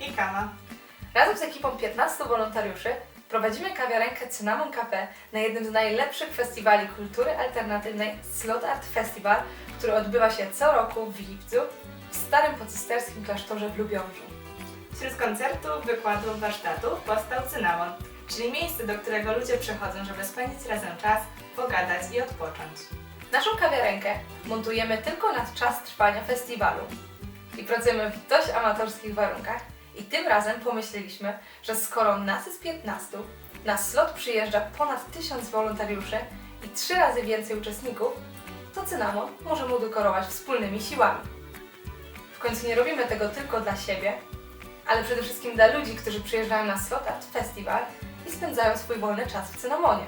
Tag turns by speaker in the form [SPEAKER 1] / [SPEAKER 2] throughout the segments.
[SPEAKER 1] I Kama.
[SPEAKER 2] razem z ekipą 15 wolontariuszy prowadzimy kawiarenkę Cynamon Cafe na jednym z najlepszych festiwali kultury alternatywnej Slot Art Festival, który odbywa się co roku w lipcu w starym pocysterskim klasztorze w Lubiążu.
[SPEAKER 1] Wśród koncertów, wykładów, warsztatów powstał Cynamon, czyli miejsce, do którego ludzie przychodzą, żeby spędzić razem czas, pogadać i odpocząć.
[SPEAKER 2] Naszą kawiarenkę montujemy tylko na czas trwania festiwalu i pracujemy w dość amatorskich warunkach. I tym razem pomyśleliśmy, że skoro nas jest 15, na slot przyjeżdża ponad 1000 wolontariuszy i trzy razy więcej uczestników, to Cynamon możemy udekorować wspólnymi siłami. W końcu nie robimy tego tylko dla siebie, ale przede wszystkim dla ludzi, którzy przyjeżdżają na Slot Art Festival i spędzają swój wolny czas w Cynamonie.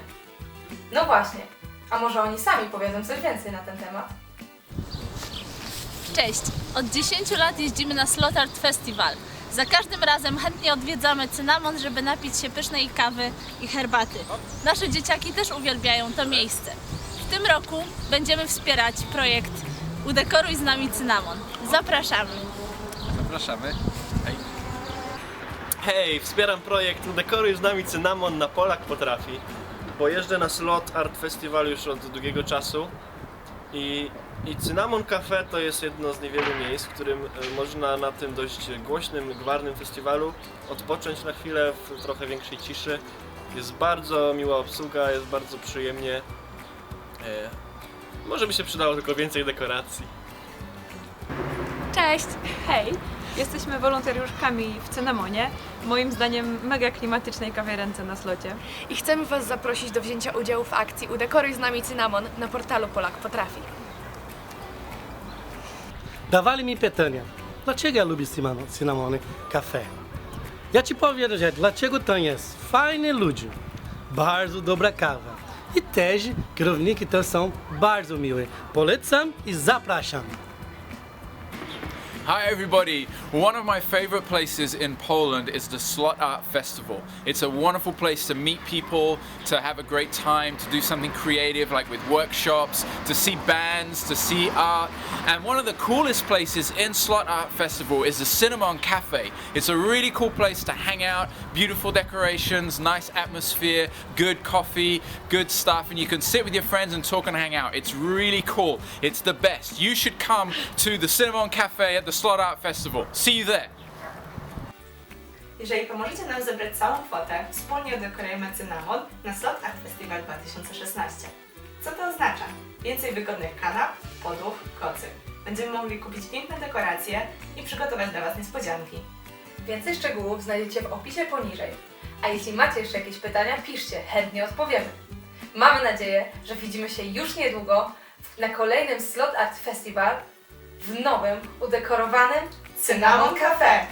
[SPEAKER 2] No właśnie, a może oni sami powiedzą coś więcej na ten temat?
[SPEAKER 3] Cześć! Od 10 lat jeździmy na Slot Art Festival. Za każdym razem chętnie odwiedzamy Cynamon, żeby napić się pysznej kawy i herbaty. Nasze dzieciaki też uwielbiają to miejsce. W tym roku będziemy wspierać projekt Udekoruj z nami Cynamon. Zapraszamy!
[SPEAKER 4] Zapraszamy. Hej. Hej, wspieram projekt Dekoruj z nami Cynamon na Polak potrafi. Bo jeżdżę na slot Art Festival już od długiego czasu i, i Cynamon Cafe to jest jedno z niewielu miejsc, w którym e, można na tym dość głośnym, gwarnym festiwalu odpocząć na chwilę w trochę większej ciszy. Jest bardzo miła obsługa, jest bardzo przyjemnie. E, może by się przydało tylko więcej dekoracji.
[SPEAKER 5] Cześć! Hej! Jesteśmy wolontariuszkami w Cynamonie, moim zdaniem mega klimatycznej kawiarence na slocie.
[SPEAKER 6] I chcemy Was zaprosić do wzięcia udziału w akcji Udekoruj z nami Cynamon na portalu Polak Potrafi.
[SPEAKER 7] Dawali mi pytania, dlaczego ja lubię cynamon, cynamony, kafe. Ja ci powiem, że dlaczego to jest fajni ludzie, bardzo dobra kawa i też kierowniki też są bardzo miłe. Polecam i zapraszam.
[SPEAKER 8] Hi everybody! One of my favorite places in Poland is the Slot Art Festival. It's a wonderful place to meet people, to have a great time, to do something creative like with workshops, to see bands, to see art. And one of the coolest places in Slot Art Festival is the Cinnamon Cafe. It's a really cool place to hang out, beautiful decorations, nice atmosphere, good coffee, good stuff, and you can sit with your friends and talk and hang out. It's really cool. It's the best. You should come to the Cinnamon Cafe at the Slot Art Festival. See you there.
[SPEAKER 1] Jeżeli pomożecie nam zebrać całą kwotę, wspólnie udekorujemy Cynamon na Slot Art Festival 2016. Co to oznacza? Więcej wygodnych kanap, podłóg, kocy. Będziemy mogli kupić piękne dekoracje i przygotować dla Was niespodzianki.
[SPEAKER 2] Więcej szczegółów znajdziecie w opisie poniżej. A jeśli macie jeszcze jakieś pytania, piszcie, chętnie odpowiemy. Mamy nadzieję, że widzimy się już niedługo na kolejnym Slot Art Festival w nowym, udekorowanym
[SPEAKER 1] Cynamon Cafe!